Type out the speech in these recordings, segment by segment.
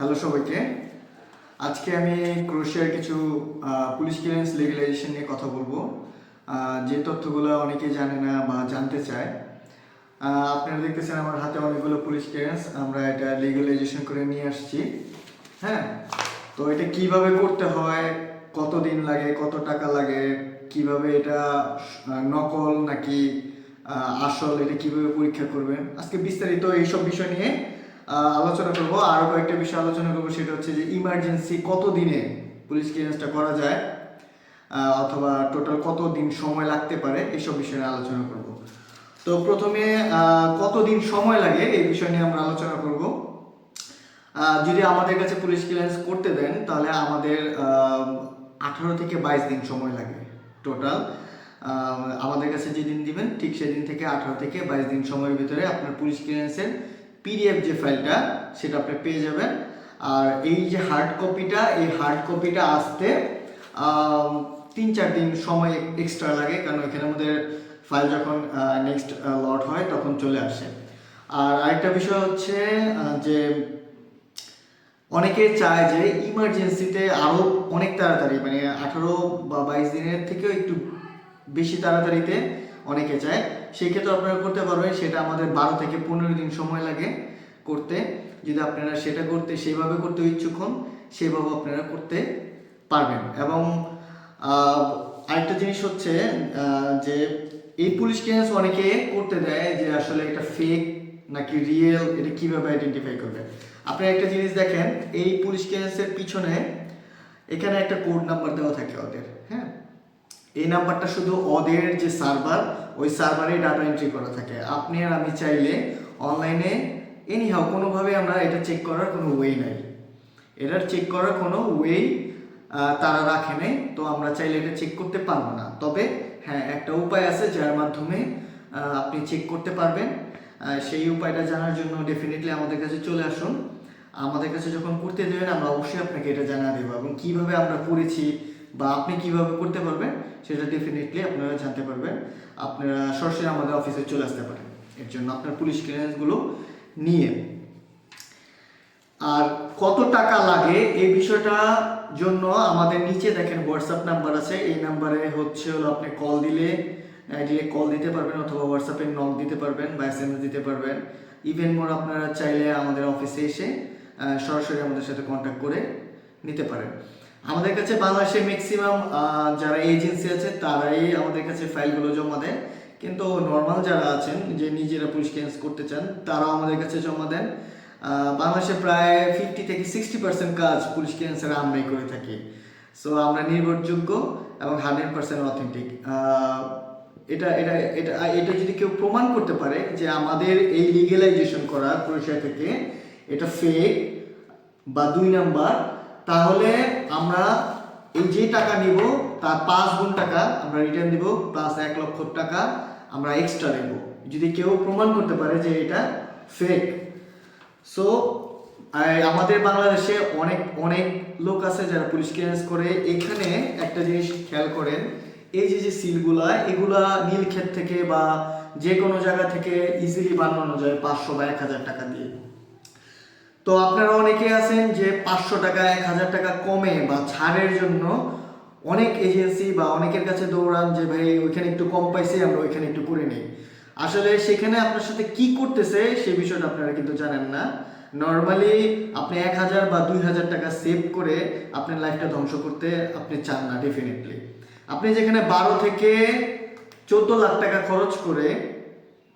Hello সবাইকে। আজকে আমি ক্রোশিয়ার কিছু পুলিশ ক্লিয়ারেন্স লেগালাইজেশন নিয়ে কথা বলব। যে তথ্যগুলো অনেকে জানে না বা জানতে চায়। আপনারা দেখতেছেন আমার হাতে অনেকগুলো পুলিশ ক্লিয়ারেন্স, আমরা এটা লিগালাইজেশন করে নিয়ে আসছি। হ্যাঁ? তো এটা কীভাবে করতে হয় কত দিন লাগে, কত টাকা লাগে, কীভাবে এটা নকল নাকি আসল, এটা কীভাবে পরীক্ষা করবেন? আজকে বিস্তারিত এইসব বিষয় নিয়ে আলোচনা করব। আরও কয়েকটা বিষয় আলোচনা করব, সেটা হচ্ছে যে ইমার্জেন্সি কত দিনে পুলিশ ক্লিয়ারেন্সটা করা যায় অথবা টোটাল কত দিন সময় লাগতে পারে এইসব বিষয়ে আলোচনা করব। তো প্রথমে কতদিন সময় লাগে, এই বিষয় নিয়ে আমরা আলোচনা করব। যদি আমাদের কাছে পুলিশ ক্লিয়ারেন্স করতে দেন, তাহলে আমাদের আঠারো থেকে বাইশ দিন সময় লাগে টোটাল আমাদের কাছে যেদিন দিবেন, ঠিক সেদিন থেকে আঠারো থেকে বাইশ দিন সময়ের ভিতরে আপনার পুলিশ ক্লিয়ারেন্সের পিডিএফ যে ফাইলটা, সেটা আপনি পেয়ে যাবেন। আর এই যে হার্ড কপিটা এই হার্ড কপিটা আসতে তিন চার দিন সময় এক্সট্রা লাগে, কারণ এখানে আমাদের ফাইল যখন নেক্সট লট হয়, তখন চলে আসে। আর আরেকটা বিষয় হচ্ছে যে অনেকে চায় যে ইমার্জেন্সিতে আরও অনেক তাড়াতাড়ি মানে আঠারো বা বাইশ দিনের থেকেও একটু বেশি তাড়াতাড়িতে অনেকে চায়। সেই ক্ষেত্রে আপনারা করতে পারবেন, সেটা আমাদের বারো থেকে পনেরো দিন সময় লাগে করতে। যদি আপনারা সেটা করতে সেভাবে করতে ইচ্ছুক হন সেভাবে আপনারা করতে পারবেন। এবং আরেকটা জিনিস হচ্ছে যে এই পুলিশ ক্লিয়ারেন্স অনেকে করতে দেয় যে আসলে এটা ফেক নাকি রিয়েল এটা কীভাবে আইডেন্টিফাই করবে? আপনি একটা জিনিস দেখেন, এই পুলিশ ক্লিয়ারেন্সের পিছনে এখানে একটা কোড নাম্বার দেওয়া থাকে ওদের হ্যাঁ? এই নাম্বারটা শুধু ওদের যে সার্ভার, ওই সার্ভারে ডাটা এন্ট্রি করা থাকে। আপনি আর আমি চাইলে অনলাইনে এনি এনিহাও কোনোভাবে আমরা এটা চেক করার কোনো ওয়ে নাই। এটার চেক করার কোনো ওয়ে তারা রাখে নাই, তো আমরা চাইলে এটা চেক করতে পারব না। তবে হ্যাঁ একটা উপায় আছে যার মাধ্যমে আপনি চেক করতে পারবেন। সেই উপায়টা জানার জন্য ডেফিনেটলি আমাদের কাছে চলে আসুন। আমাদের কাছে যখন করতে দেবেন, আমরা অবশ্যই আপনাকে এটা জানা দেবো। এবং কীভাবে আমরা করেছি বা আপনি কীভাবে করতে পারবেন সেটা ডেফিনেটলি আপনারা জানতে পারবেন। আপনারা সরাসরি আমাদের অফিসে চলে আসতে পারেন। এর জন্য আপনার পুলিশ ক্লিয়ারেন্সগুলো নিয়ে। আর কত টাকা লাগে এই বিষয়টা জন্য আমাদের নিচে দেখেন হোয়াটসঅ্যাপ নাম্বার আছে। এই নাম্বারে হচ্ছে হলো আপনি কল দিলে ডিরেক্ট কল দিতে পারবেন অথবা হোয়াটসঅ্যাপে নক দিতে পারবেন বা এস দিতে পারবেন। ইভেন মোর আপনারা চাইলে আমাদের অফিসে এসে সরাসরি আমাদের সাথে কন্ট্যাক্ট করে নিতে পারেন। আমাদের কাছে বাংলাদেশে ম্যাক্সিমাম যারা এজেন্সি আছে, তারাই আমাদের কাছে ফাইলগুলো জমা দেয়। কিন্তু নর্মাল যারা আছেন, যে নিজেরা পুলিশ ক্লিয়ারেন্স করতে চান, তারাও আমাদের কাছে জমা দেন। বাংলাদেশে প্রায় ফিফটি থেকে সিক্সটি পার্সেন্ট কাজ পুলিশ ক্লিয়ারেন্সের আমরাই করে থাকি। সো আমরা নির্ভরযোগ্য এবং হান্ড্রেড পার্সেন্ট অথেন্টিক এটা এটা এটা এটা যদি কেউ প্রমাণ করতে পারে যে আমাদের এই লিগেলাইজেশন করা ক্রোয়েশিয়া থেকে, এটা ফেক বা দুই নাম্বার তাহলে আমরা এই যে টাকা নিব, তার পাঁচ গুণ টাকা আমরা রিটার্ন দিব প্লাস এক লক্ষ টাকা আমরা এক্সট্রা নেব। যদি কেউ প্রমাণ করতে পারে যে এটা ফেক সো আমাদের বাংলাদেশে অনেক অনেক লোক আছে যারা পুলিশ ক্লিয়ারেন্স করে। এখানে একটা জিনিস খেয়াল করেন, এই যে যে সিলগুলা, এগুলা নীলক্ষেত থেকে বা যে কোনো জায়গা থেকে ইজিলি বানানো যায় পাঁচশো বা এক হাজার টাকা দিয়ে। তো আপনারা অনেকে আছেন যে পাঁচশো টাকা, এক হাজার টাকা কমে বা ছাড়ের জন্য অনেক এজেন্সি বা অনেকের কাছে দৌড়ান যে, ভাই, ওইখানে একটু কম পাইছি, আমরা ওইখানে একটু করে নিই। আসলে সেখানে আপনার সাথে কি করতেছে সে বিষয়টা আপনারা কিন্তু জানেন না। নর্মালি আপনি এক হাজার বা দুই হাজার টাকা সেভ করে আপনার লাইফটা ধ্বংস করতে আপনি চান না ডেফিনেটলি আপনি যেখানে বারো থেকে চোদ্দ লাখ টাকা খরচ করে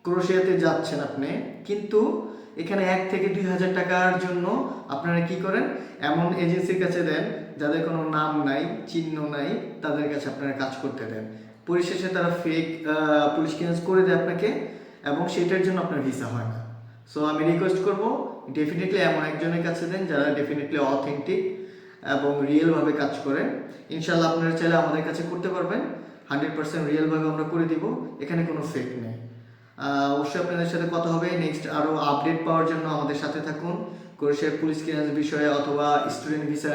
ক্রোশিয়াতে যাচ্ছেন আপনি, কিন্তু এখানে এক থেকে দুই হাজার টাকার জন্য আপনারা কি করেন? এমন এজেন্সির কাছে দেন, যাদের কোনো নাম নাই, চিহ্ন নাই, তাদের কাছে আপনারা কাজ করতে দেন। পরিশেষে তারা ফেক পুলিশ ক্লিয়ারেন্স করে দেয় আপনাকে, এবং সেটার জন্য আপনার ভিসা হয় না। সো আমি রিকোয়েস্ট করব ডেফিনেটলি এমন একজনের কাছে দেন, যারা ডেফিনেটলি অথেন্টিক এবং রিয়েলভাবে কাজ করে ইনশাল্লাহ আপনারা চাইলে আমাদের কাছে করতে পারবেন। হান্ড্রেড পার্সেন্ট রিয়েলভাবে আমরা করে দিব। এখানে কোনো ফেক নেই। অবশ্যই আপনাদের সাথে কথা হবে। নেক্সট আরও আপডেট পাওয়ার জন্য আমাদের সাথে থাকুন। ক্রোয়েশিয়ার পুলিশ ক্লিয়ারেন্স বিষয়ে অথবা স্টুডেন্ট ভিসা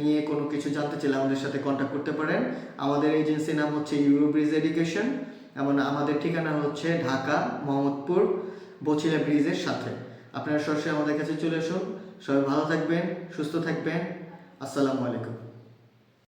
নিয়ে কোনো কিছু জানতে চাইলে আমাদের সাথে কন্ট্যাক্ট করতে পারেন। আমাদের এজেন্সির নাম হচ্ছে ইউরোব্রিজ এডুকেশন এবং আমাদের ঠিকানা হচ্ছে ঢাকা, মোহাম্মদপুর, বছিলা ব্রিজের সাথে। আপনারা সরাসরি আমাদের কাছে চলে আসুন। সবাই ভালো থাকবেন, সুস্থ থাকবেন। আসসালামু আলাইকুম।